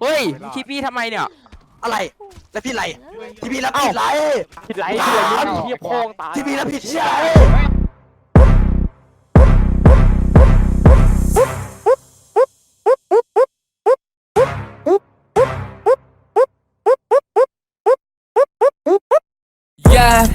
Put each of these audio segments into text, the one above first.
เฮ้ยทีพี่ทำไมเนี่ย อะไร แล้วพี่ไรที่พี่รับผิดไรผิดไรผิดไรนี่เฮียโพงตายที่พี่รับผิดเชี่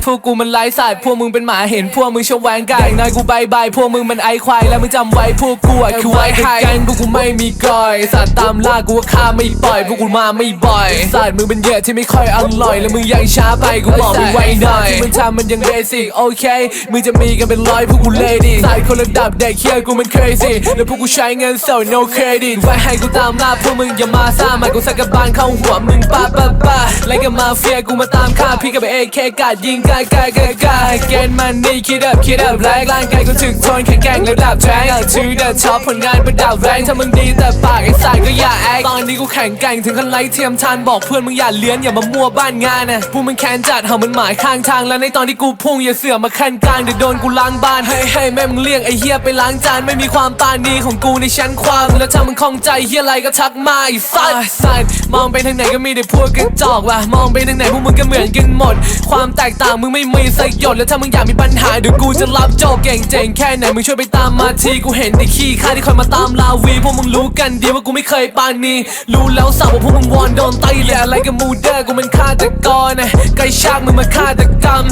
พวกกูมันไร้สาดพวกมึงเป็นหมาเห็นพวกมึงชอบแหวงกันอย่างน้อยกูบายบายพวกมึงมันไอควายแล้วมึงจำไว้พวกกูอะคือไว้ใครกันพวกกูไม่มีก่อยสัตว์ตามล่ากูว่าฆ่าไม่ปล่อยพวกกูมาไม่บ่อยสัตว์มึงเป็นเหยื่อที่ไม่ค่อยอร่อยแล้วมึงยังช้าไปกูบอกมึงไว้หน่อยที่มึงทำมันยังเบสิกโอเคมึงจะมีกันเป็นร้อยพวกกูเลดี้สัตว์คนระดับเด็กเฮียกูมัน crazy แล้วพวกกูใช้เงิน so no credit ไว้ให้กูตามล่าพวกมึงอย่ามาซ่ามากูสักกระบาลเข้าหัวมึงป้าป้าป้าไล่กับมาเฟียกูมาตามฆ่าพี่กับเอเคกัดยิงกายกายกายกายเกณฑ์มันนี่คิดอัพคิดอัพแรงร่างกายกูถึงทนแข็งแกร่งระดับแรงถือเดอะช็อปผลงานเประดับแรงถ้ามึงดีแต่ปากไอ้สายก็อย่าแอคตอนนี้กูแข็งแกร่งถึงขั้นไล่เทียมทานบอกเพื่อนมึงอย่าเลี้ยนอย่ามามั่วบ้านงานนะพวกมึงแค้นจัดเห่ามันหมายข้างทางแล้วในตอนที่กูพุ่งอย่าเสือมาขั้นกลางเดี๋ยวโดนกูล้างบ้านให้ให้แม่มึงเรียกไอ้เฮียไปล้างจานไม่มีความปานีของกูในชั้นความแล้วถ้ามึงคล่องใจเฮียอะไรก็ทักมาไอ้สัสสัสมองไปทางไหนก็มีแต่พวกกระจอกว่ะมองไปทางไหนพวกมึงก็เหมือนกันหมด ความแตกต่างมึงไม่มีสักหยดแล้วถ้ามึงอยากมีปัญหาเดี๋ยวกูจะรับจบเก่งเจ๋งแค่ไหนมึงช่วยไปตามมาทีกูเห็นแต่ขี้ข้าที่คอยมาตามลาวีพวกมึงรู้กันดีว่ากูไม่เคยปานนี้รู้แล้วสั่งว่าพวกมึงวอนโดนไตแหละอะไรกับมูเดอร์กูมันฆาตกรนะไกชากมึงมาฆาตกรรม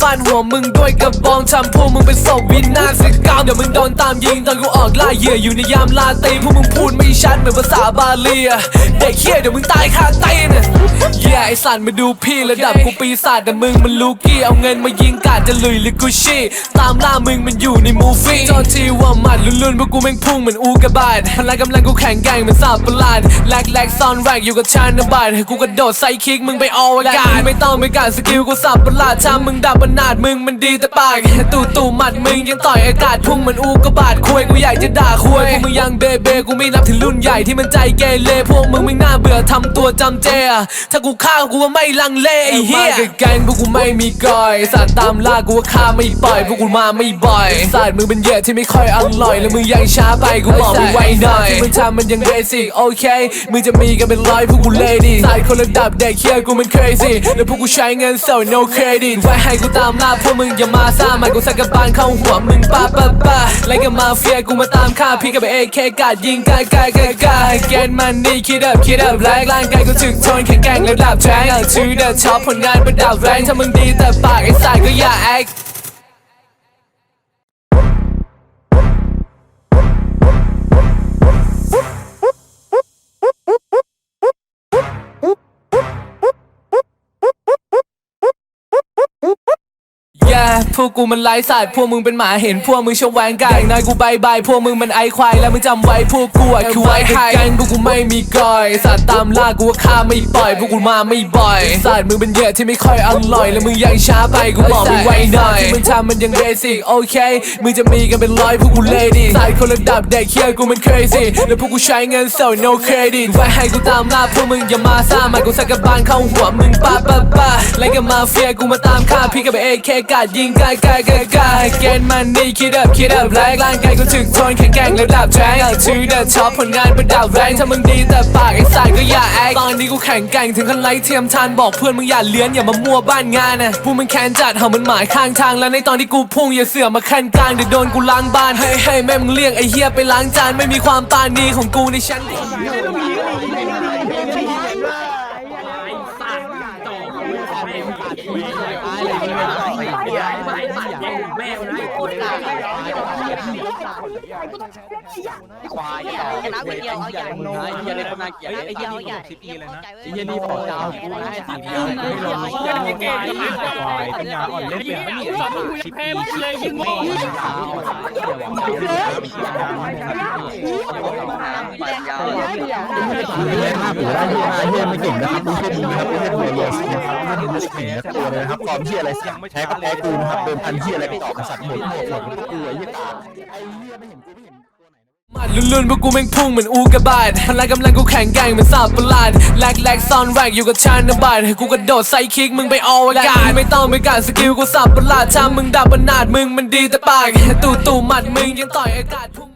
ฟาดหัวมึงด้วยกระบองทำพวกมึงเป็นศพวินาศกรรมเดี๋ยวมึงโดนตามยิงตอนกูออกล่าเหยื่ออยู่ในยามลาตีพวกมึงพูดไม่ชัดเหมือนภาษาบาลีอะเด็กเฮียเดี๋ยวมึงตายคาตีนเย่ไอสันมาดูพี่ระดับกูปีศาจแต่มึงมันลูกี้เอาเงินมายิงกาดจะลุยหรือกูชี่ตามล่ามึงมันอยู่ในมูฟี่โทษทีว่ามัดลุ่นๆพวกกูแม่งพุ่งเหมือนอูกระบาดพลังกำลังกูแข็งแกร่งเหมือนสับประหลาดแลกแลกซ่อนแรกอยู่กับชานนบัตกูกระโดดใส่คิกมึงไปอวกาศไม่ต้องไปการสกิลกูสับประหลาดถ้ามึงดับขนาดมึงมันดีแต่ปากตู่ตู่หมัดมึงยังต่อยอากาศพุ่งเหมือนอูกระบาดคุยกูอยากจะด่าคุยพวกมึงยังเบเบกูไม่นับถึงรุ่นใหญ่ที่มันใจเกเรพวกมึงไม่น่าเบื่อทำตัวจำเจถ้ากูฆ่ากูว่าไม่ลังเลไอ้เหี้ยแกงพวกกูไม่มีกอยสัตว์ตามล่ากูว่าฆ่าไม่ปล่อยพวกกูมาไม่บ่อยสัตว์มึงเป็นเหยื่อที่ไม่ค่อยอร่อยแล้วมึงยังช้าไปกูบอกมึงไว้หน่อยที่มึงทำมันยังเบสิกโอเคมึงจะมีกันเป็นร้อยพวกกูเลดี้สัตว์คนระดับเด็กเฮียกูมัน crazy แล้วพวกกูใช้เงิน so no credit ไว้ให้กูตามล่าพวกมึงอย่ามาซ่ามากูสักกระบาลเข้าหัวมึงป้าป้าป้าไล่กับมาเฟียกูมาตามฆ่าพี่กับเอเคกัดยิงกายกายกายกายเกณฑ์มันนี่คิดอัพคิดอัพแรงร่างกายกูถึงทนแข็งแกร่งระดับแรงถือเดอะช็อปผลงานประดับแรงถ้ามึงดีแต่ปากไอ้สา พวกกูมันไร้สาดพวกมึงเป็นหมาเห็นพวกมึงชอบแหวงกันอย่างน้อยกูบายบายพวกมึงมันไอควายแล้วมึงจำไว้พวกกูอะคือไว้ใครกันพวกกูไม่มีก่อย สัตว์ตามล่ากูว่าฆ่าไม่ปล่อยพวกกูมาไม่บ่อยสัตว์มึงเป็นเหยื่อที่ไม่ค่อยอร่อยแล้วมึงยังช้าไปกูบอกมึงไว้หน่อยที่มึงทำมันยังเบสิกโอเคมึงจะมีกันเป็นร้อยพวกกูเลดี้สัตว์คนระดับเด็กเฮียกูมัน crazy แล้วพวกกูใช้เงิน so no credit ไว้ให้กูตามล่าพวกมึงอย่ามาซ่ามากูสักกระบาลเข้าหัวมึงป้าป้าป้าไล่กับมาเฟียกูมาตามฆ่าพี่กับเอเคกัดยิงกันายกายกายกายเกณฑ์มันนี่คิดอัพคิดอัพแรงร่างกายกูถึงทนแข็งแกร่งระดับแรงถือเดอะช็อปผลงานเประดับแรงถ้ามึงดีแต่ปากไอ้สายก็อย่าแอคตอนนี้กูแข็งแกร่งถึงขั้นไล่เทียมทานบอกเพื่อนมึงอย่าเลี้ยนอย่ามามัวบ้านงานนะพวกมึงแค้นจัดเห่ามันหมายข้างทางแล้วในตอนที่กูพุ่งอย่าเสือมาขั้นกลางเดี๋ยวโดนกูล้างบ้านให้ให้แม่มึงเรียกไอ้เฮียไปล้างจานไม่มีความปรานีของกูในชั้น ควายชนะคนเดียวเอาใหญ่มึงไอ้เหี้ยเล่นคนน่าเกลียดไอ้ไอ้เดีเหี้ยยวใหญ่สิบปีเลยนะไอ้ไอ้เหี้ยนี่บอกดาวกูให้สิบปีเลยไม่ลงเหี้ยนี่เก่งนี่ควายปัญญาอ่อนเล่นเป็นไม่หนีสอนมึงยังแพ้มึงเลยยิงโง่เล่นมากผมได้ที่มาเฮียไม่เก่งนะครับไม่ใช่ดีนะครับไม่ใช่ตัวเยสนะครับไม่ถึงจะเก่งนะตัวเลยนะครับฟอร์มเฮียอะไรสักแพ้ก็แพ้กูนะครับเดินพันเฮียอะไรก็ต่อสัตว์หมดหมดหมดกูไอ้เฮียตาไอ้เฮียไม่เห็นกูไม่เห็นหมัดลุนๆพวกกูแม่งพุ่งเหมือนอูกระบาดพลังกำลังกูแข็งแกร่งเหมือนสับประหลาดแลกแลกซ่อนแรกอยู่กับชานนบัตกูกระโดดใส่คิกมึงไปอวกาศไม่ต้องไปการสกิลกูสับประหลาดถ้ามึงดับขนาดมึงมันดีแต่ปากตู่ตู่หมัดมึงยังต่อยอากาศพุ่ง